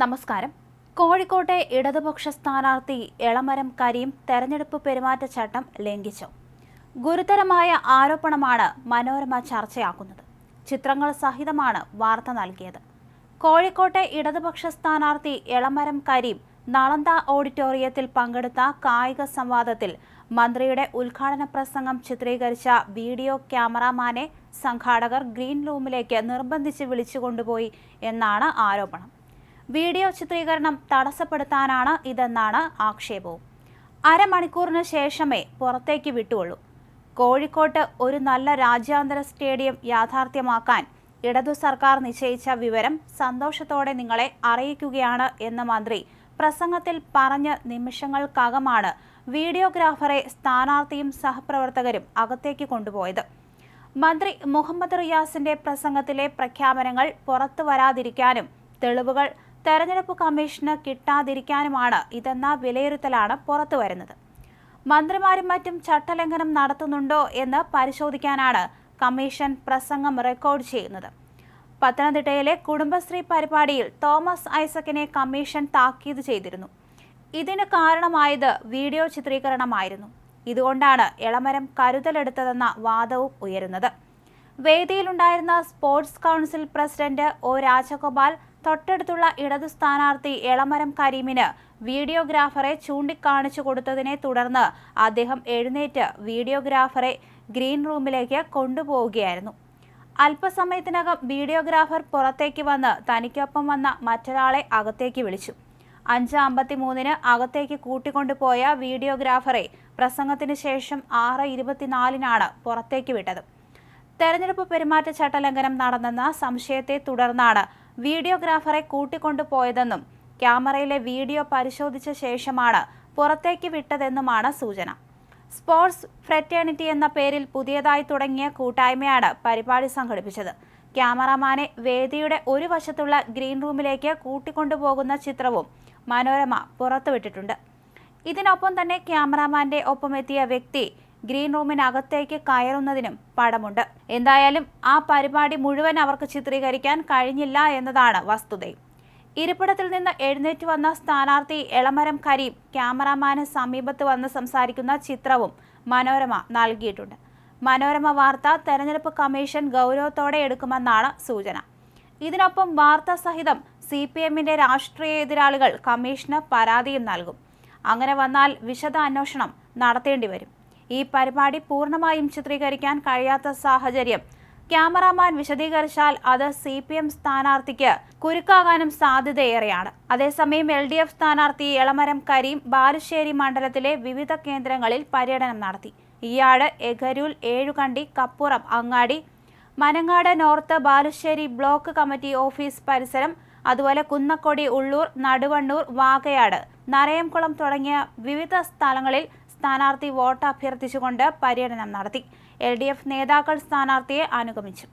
നമസ്കാരം. കോഴിക്കോട്ടെ ഇടതുപക്ഷ സ്ഥാനാർത്ഥി എളമരം കരീം തെരഞ്ഞെടുപ്പ് പെരുമാറ്റച്ചട്ടം ലംഘിച്ചു. ഗുരുതരമായ ആരോപണമാണ് മനോരമ ചർച്ചയാക്കുന്നത്. ചിത്രങ്ങൾ സഹിതമാണ് വാർത്ത നൽകിയത്. കോഴിക്കോട്ടെ ഇടതുപക്ഷ സ്ഥാനാർത്ഥി എളമരം കരീം നളന്ത ഓഡിറ്റോറിയത്തിൽ പങ്കെടുത്ത കായിക സംവാദത്തിൽ മന്ത്രിയുടെ ഉദ്ഘാടന പ്രസംഗം ചിത്രീകരിച്ച വീഡിയോ ക്യാമറാമാനെ സംഘാടകർ ഗ്രീൻ റൂമിലേക്ക് നിർബന്ധിച്ച് വിളിച്ചുകൊണ്ടുപോയി എന്നാണ് ആരോപണം. വീഡിയോ ചിത്രീകരണം തടസ്സപ്പെടുത്താനാണ് ഇതെന്നാണ് ആക്ഷേപവും. അരമണിക്കൂറിന് ശേഷമേ പുറത്തേക്ക് വിട്ടുള്ളൂ കോഴിക്കോട്ട് ഒരു നല്ല രാജ്യാന്തര സ്റ്റേഡിയം യാഥാർത്ഥ്യമാക്കാൻ ഇടതു സർക്കാർ നിശ്ചയിച്ച വിവരം സന്തോഷത്തോടെ നിങ്ങളെ അറിയിക്കുകയാണ് എന്ന് മന്ത്രി പ്രസംഗത്തിൽ പറഞ്ഞ നിമിഷങ്ങൾക്കകമാണ് വീഡിയോഗ്രാഫറെ സ്ഥാനാർത്ഥിയും സഹപ്രവർത്തകരും അകത്തേക്ക് കൊണ്ടുപോയത്. മന്ത്രി മുഹമ്മദ് റിയാസിന്റെ പ്രസംഗത്തിലെ പ്രഖ്യാപനങ്ങൾ പുറത്തു വരാതിരിക്കാനും തെളിവുകൾ തെരഞ്ഞെടുപ്പ് കമ്മീഷന് കിട്ടാതിരിക്കാനുമാണ് ഇതെന്ന വിലയിരുത്തലാണ് പുറത്തുവരുന്നത് മന്ത്രിമാരും മറ്റും ചട്ടലംഘനം നടത്തുന്നുണ്ടോ എന്ന് പരിശോധിക്കാനാണ് കമ്മീഷൻ പ്രസംഗം റെക്കോർഡ് ചെയ്യുന്നത്. പത്തനംതിട്ടയിലെ കുടുംബശ്രീ പരിപാടിയിൽ തോമസ് ഐസക്കിനെ കമ്മീഷൻ താക്കീത് ചെയ്തിരുന്നു. ഇതിന് കാരണമായത് വീഡിയോ ചിത്രീകരണമായിരുന്നു. ഇതുകൊണ്ടാണ് എളമരം കരുതലെടുത്തതെന്ന വാദവും ഉയരുന്നത്. വേദിയിലുണ്ടായിരുന്ന sports council president O Rajagopal തൊട്ടടുത്തുള്ള ഇടതു സ്ഥാനാർത്ഥി എളമരം കരീമിന് വീഡിയോഗ്രാഫറെ ചൂണ്ടിക്കാണിച്ചു കൊടുത്തതിനെ തുടർന്ന് അദ്ദേഹം എഴുന്നേറ്റ് വീഡിയോഗ്രാഫറെ ഗ്രീൻ റൂമിലേക്ക് കൊണ്ടുപോവുകയായിരുന്നു. അല്പസമയത്തിനകം വീഡിയോഗ്രാഫർ പുറത്തേക്ക് വന്ന് തനിക്കൊപ്പം വന്ന മറ്റൊരാളെ അകത്തേക്ക് വിളിച്ചു. അഞ്ച് അമ്പത്തി മൂന്നിന് അകത്തേക്ക് കൂട്ടിക്കൊണ്ടുപോയ വീഡിയോഗ്രാഫറെ പ്രസംഗത്തിന് ശേഷം ആറ് ഇരുപത്തിനാലിനാണ് പുറത്തേക്ക് വിട്ടത്. തെരഞ്ഞെടുപ്പ് പെരുമാറ്റച്ചട്ട ലംഘനം നടന്നെന്ന സംശയത്തെ തുടർന്നാണ് വീഡിയോഗ്രാഫറെ കൂട്ടിക്കൊണ്ടുപോയതെന്നും ക്യാമറയിലെ വീഡിയോ പരിശോധിച്ച ശേഷമാണ് പുറത്തേക്ക് വിട്ടതെന്നുമാണ് സൂചന. സ്പോർട്സ് ഫ്രറ്റേണിറ്റി എന്ന പേരിൽ പുതിയതായി തുടങ്ങിയ കൂട്ടായ്മയാണ് പരിപാടി സംഘടിപ്പിച്ചത്. ക്യാമറാമാനെ വേദിയുടെ ഒരു വശത്തുള്ള ഗ്രീൻ റൂമിലേക്ക് കൂട്ടിക്കൊണ്ടുപോകുന്ന ചിത്രവും മനോരമ പുറത്തുവിട്ടിട്ടുണ്ട്. ഇതിനൊപ്പം തന്നെ ക്യാമറാമാന്റെ ഒപ്പമെത്തിയ വ്യക്തി ഗ്രീൻ റൂമിനകത്തേക്ക് കയറുന്നതിനും പടമുണ്ട്. എന്തായാലും ആ പരിപാടി മുഴുവൻ അവർക്ക് ചിത്രീകരിക്കാൻ കഴിഞ്ഞില്ല എന്നതാണ് വസ്തുത ഇരിപ്പിടത്തിൽ നിന്ന് എഴുന്നേറ്റ് വന്ന സ്ഥാനാർത്ഥി എളമരം കരീം ക്യാമറാമാന് സമീപത്ത് വന്ന് സംസാരിക്കുന്ന ചിത്രവും മനോരമ നൽകിയിട്ടുണ്ട്. മനോരമ വാർത്ത തെരഞ്ഞെടുപ്പ് കമ്മീഷൻ ഗൗരവത്തോടെ എടുക്കുമെന്നാണ് സൂചന. ഇതിനൊപ്പം വാർത്താ സഹിതം സി പി എമ്മിന്റെ രാഷ്ട്രീയ എതിരാളികൾ കമ്മീഷന് പരാതിയും നൽകും. അങ്ങനെ വന്നാൽ വിശദ അന്വേഷണം നടത്തേണ്ടി വരും. ഈ പരിപാടി പൂർണമായും ചിത്രീകരിക്കാൻ കഴിയാത്ത സാഹചര്യം. ക്യാമറാമാൻ വിശദീകരിച്ചാൽ അത് സി പി എം സ്ഥാനാർത്ഥിക്ക് കുരുക്കാകാനും സാധ്യതയേറെയാണ്. അതേസമയം എൽ ഡി എഫ് സ്ഥാനാർത്ഥി എളമരം കരീം ബാലുശ്ശേരി മണ്ഡലത്തിലെ വിവിധ കേന്ദ്രങ്ങളിൽ പര്യടനം നടത്തി. ഇയാട് എഗരൂൽ ഏഴുകണ്ടി കപ്പുറം അങ്ങാടി Manangad north Balussery block committee office പരിസരം അതുപോലെ കുന്നക്കൊടി ഉള്ളൂർ നടുവണ്ണൂർ വാകയാട് നരയംകുളം തുടങ്ങിയ വിവിധ സ്ഥലങ്ങളിൽ സ്ഥാനാർത്ഥി വോട്ട് അഭ്യർത്ഥിച്ചുകൊണ്ട് പര്യടനം നടത്തി. എൽ ഡി എഫ് നേതാക്കൾ സ്ഥാനാർത്ഥിയെ അനുഗമിച്ചു.